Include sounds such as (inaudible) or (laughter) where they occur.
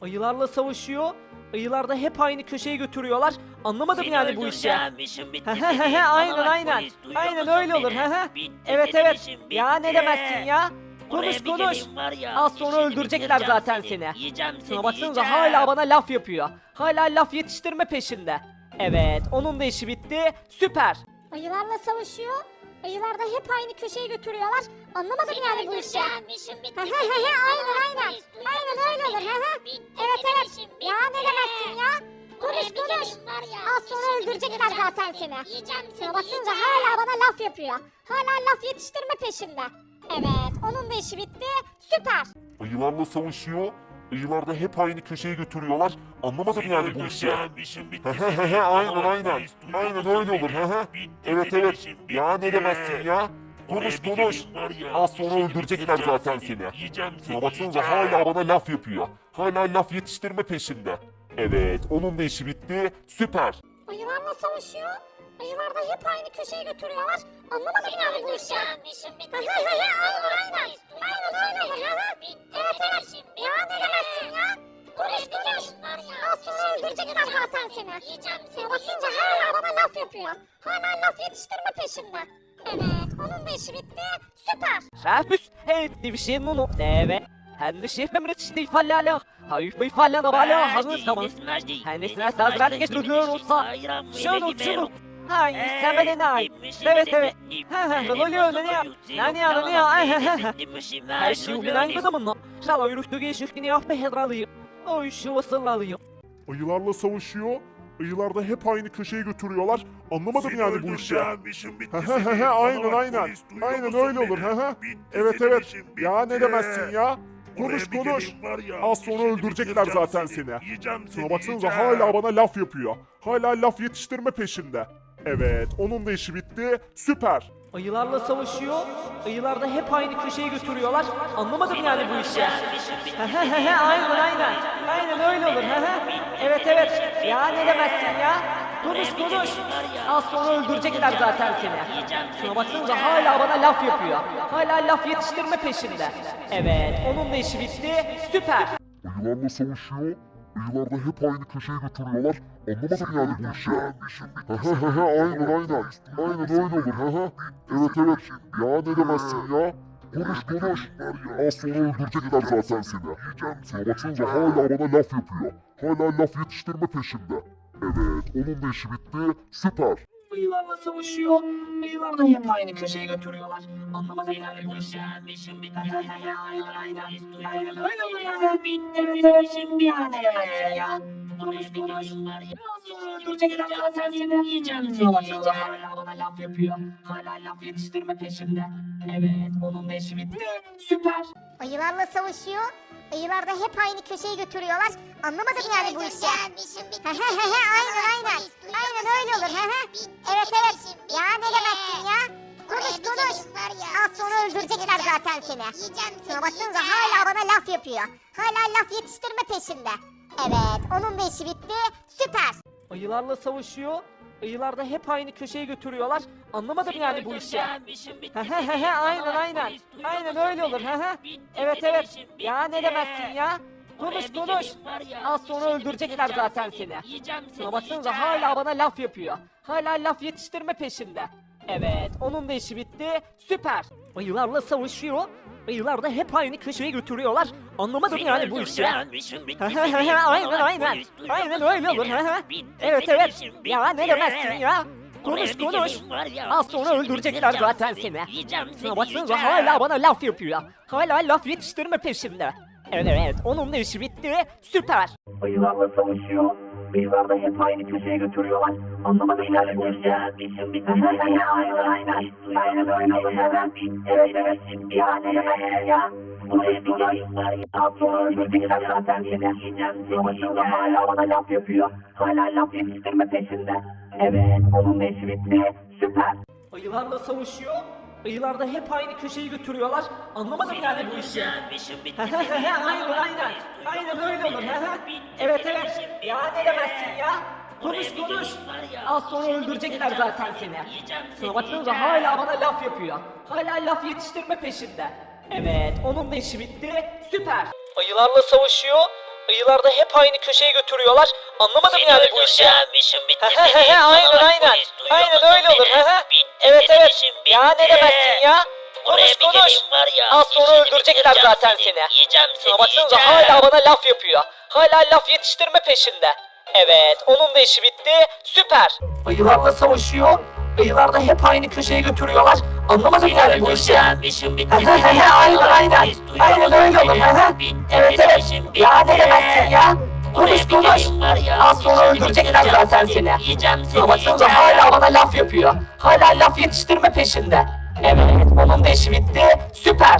Ayılarla savaşıyor. Ayılar da hep aynı köşeye götürüyorlar. Anlamadım Seni yani bu işi. öldüreceğim, işim bitti He he senin. he he Bana aynen bak aynen. polis, duyuyor Aynen musun öyle olur beni? he he. Bitti Evet senin evet. işin, Ya ne bitti. demezsin ya? Konuş bir konuş. geleyim var ya, Az sonra işini öldürecekler bitireceğim zaten seni. Yiyeceğim seni Şuna baksanıza yiyeceğim. hala bana laf yapıyor. Hala laf yetiştirme peşinde. Evet onun da işi bitti. Süper. Ayılarla savaşıyor. Ayılar da hep aynı köşeye götürüyorlar. Anlamadım Seni yani bu işi. işim bitti He he he aynen aynen. Aynen öyle olur he he. Evet evet. Ya ne demezsin ya? Konuş konuş. Az sonra öldürecekler zaten seni. seni. Seni, baksanıza yiyeceğim. hala bana laf yapıyor. Hala laf yetiştirme peşinde. Evet onun da işi bitti. Süper. Ayılarla savaşıyor. Ayılar da hep aynı köşeye götürüyorlar. Anlamadım yani bu işi. He he he he aynen aynen. Aynen öyle olur he he. Evet evet. Ya ne demezsin ya? Konuş konuş. Az sonra öldürecekler zaten seni. Şuna baksanıza hala bana laf yapıyor. Hala laf yetiştirme peşinde. Evet onun da işi bitti. Süper. Ayılarla savaşıyor. Ayılar da hep aynı köşeye götürüyorlar. Anlamadım yani bu işi. Aynen aynen. Aynen öyle olur Evet evet. işin, Ya Öldürecekler bitireceğim zaten seni. Yiyeceğim seni, bakınca hala bana laf yapıyor. Hala laf yetiştirme peşinde. Evet onun da işi bitti. Süper. Şafus. Bir şey bunu. Evet. Hem de şef memret işte ifallala. Hayır bu ifallala bala. Hazır tamam. Kendisine söz verdik duruyor olsa. Şunu şunu. Hayır sen beni ne ay. Evet evet. Ha ha oluyor ne ya? Ne ya ne ya? Ay ha ha ha. Her şey ulan adamın. Şala yürüyüştü geçişkini yap be hedralıyım. Oy şu vasılalıyım. Ayılarla savaşıyor. Ayılar da hep aynı köşeye götürüyorlar. Anlamadım yani bu işi. He he he he aynen aynen. Aynen öyle olur he he. Evet evet. Ya ne demezsin ya? Konuş konuş. Az sonra öldürecekler zaten seni. Şuna baksanıza hala bana laf yapıyor. Hala laf yetiştirme peşinde. Evet onun da işi bitti. Süper. Ayılarla savaşıyor. Ayılar da hep aynı köşeye götürüyorlar. Anlamadım yani bu işi. He he he he aynen aynen. Aynen öyle olur he. Evet evet. Ya ne demezsin ya? Konuş konuş. Az sonra öldürecekler zaten seni. Şuna baksanıza hala bana laf yapıyor. Hala laf yetiştirme peşinde. Evet onun da işi bitti. Süper. Ayılarla savaşıyor. Ayılar da hep aynı köşeye götürüyorlar. Anlamadım yani bu işi. He he he he aynen aynen. Aynen öyle olur he he. Evet evet. Ya ne demezsin ya? Konuş konuş. Az sonra öldürecekler zaten seni. Şuna baksanıza hala bana laf yapıyor. Hala laf yetiştirme peşinde. Evet onun da işi bitti. Süper. Ayılarla savaşıyor. Ayılar da hep aynı köşeye götürüyorlar. Anlamadım yani bu. Aynen aynen. Aynen öyle olur ya. Bitti evet şimdi ya ne demezsin ya. Konuş konuş. Biraz sonra öldürecekler zaten seni. Yiyeceğim. Baksanıza hala bana laf yapıyor. Hala laf yetiştirme peşinde. Evet onun da işi bitti. Süper. Ayılarla savaşıyor. Ayılar da hep aynı köşeye götürüyorlar. Anlamadım yani bu işi. He he he he aynen aynen. Aynen öyle olur he he. Evet evet. Ya ne demezsin ya? Konuş konuş. Az sonra öldürecekler zaten seni. Şuna baksanıza hala bana laf yapıyor. Hala laf yetiştirme peşinde. Evet onun da işi bitti. Süper. Ayılarla savaşıyor. Ayılar da hep aynı köşeye götürüyorlar. Anlamadım yani bu işi. He he he he aynen aynen. Aynen öyle olur he he. Evet evet. Ya ne demezsin ya? Konuş konuş. Az sonra öldürecekler zaten seni. Şuna baksanıza hala bana laf yapıyor. Hala laf yetiştirme peşinde. Evet onun da işi bitti. Süper. Ayılarla savaşıyor. Ayılar da hep aynı köşeye götürüyorlar. Anlamadım yani bu işi. (laughs) aynen aynen. Aynen öyle olur. Evet evet. Ya ne demezsin ya? Konuş konuş. Az sonra öldürecekler zaten seni. Şuna baksanıza hala bana laf yapıyor. Hala laf yetiştirme peşinde. Evet evet onun da işi bitti. Süper. Ayılarla savaşıyor. Ayılar da hep aynı köşeye götürüyorlar. Anlamadım yani bu işi. aynen aynen. Aynen öyle olur. Evet evet. Ya ne demezsin ya? Buraya bir gel. Az sonra öldürecekler zaten seni. Savaşında hala bana laf yapıyor. Hala laf yetiştirme peşinde. Evet, onun da işi bitti. Süper. Ayılarla savaşıyor. Ayılar da hep aynı köşeyi götürüyorlar. Anlamadım yani bu işi. aynen aynen. Aynen öyle olur. evet evet. Ya ne demezsin ya? Konuş konuş. Az sonra öldürecekler zaten seni. Şuna baksanıza hala bana laf yapıyor. Hala laf yetiştirme peşinde. Evet onun da işi bitti. Süper. Ayılarla savaşıyor. Ayılar da hep aynı köşeye götürüyorlar. Anlamadım Seni yani bu işi. işin bitti He he he senin. he, aynen aynen. Aynen öyle olur. He he. Evet evet. Ya ne demezsin ya? Konuş konuş. ya, Az sonra öldürecekler zaten seni. seni. Yiyeceğim seni, Şuna baksanıza hala bana laf yapıyor. Hala laf yetiştirme peşinde. Evet onun da işi bitti. Süper. Ayılarla savaşıyor. Ayılar da hep aynı köşeye götürüyorlar. Anlamadım yani bu işi. İşin bitti aynen aynen. Aynen öyle olur. Evet evet. Ya ne bitti. demezsin ya? Konuş konuş. geleyim var ya, Az sonra öldürecekler zaten seni. seni. Yiyeceğim seni, yiyeceğim. hala bana laf yapıyor. Hala laf yetiştirme peşinde. Evet onun da işi bitti. Süper.